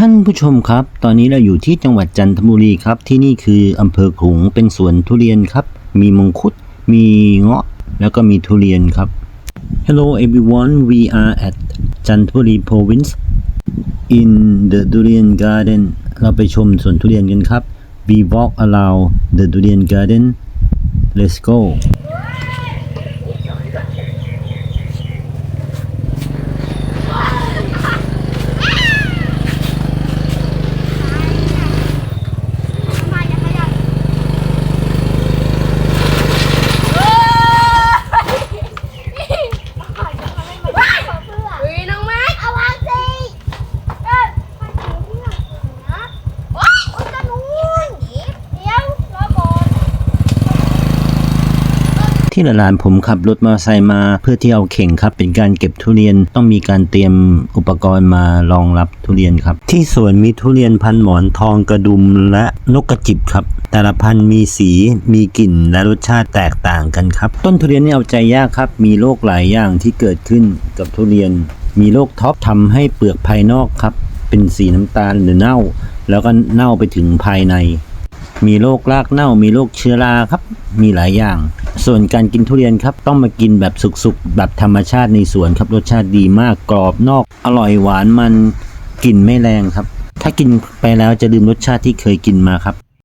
ท่านผู้ชมครับ ตอนนี้เราอยู่ที่จังหวัดจันทบุรีครับ ที่นี่คืออำเภอขลุงเป็นสวนทุเรียนครับ มีมังคุด มีเงาะ แล้วก็มีทุเรียนครับ Hello everyone we are at จันทบุรี province in the durian garden เราไปชมสวนทุเรียนกันครับ we walk around the durian garden let's go เฮ้ยน้องแม็กเอาวางสิเออมันถือที่ไหนนะโอ๊ยอุยจะนู่นเดี๋ยวรอก่อน ที่หลานผมขับรถมอเตอร์ไซค์มาเพื่อที่เอาเข่งครับ เป็นการเก็บทุเรียนต้องมีการเตรียมอุปกรณ์มารองรับทุเรียนครับ ที่สวนมีทุเรียนพันหมอนทองกระดุมและนกกระจิบครับ แต่ละพันธุ์มีสีมีกลิ่นและรสชาติแตกต่างกันครับ ต้นทุเรียนนี่เอาใจยากครับ มีโรคหลายอย่างที่เกิดขึ้นกับทุเรียน มีโรคท็อปทำให้เปลือกภายนอกครับ เป็นสีน้ำตาลหรือเน่า แล้วก็เน่าไปถึงภายใน มีโรครากเน่า มีโรคเชื้อราครับ มีหลายอย่าง ส่วนการกินทุเรียนครับต้องมากินแบบสุกๆ แบบธรรมชาติในสวนครับรสชาติดีมากกรอบนอก อร่อยหวานมันกลิ่นไม่แรงครับ ถ้ากินไปแล้วจะลืมรสชาติที่เคยกินมาครับ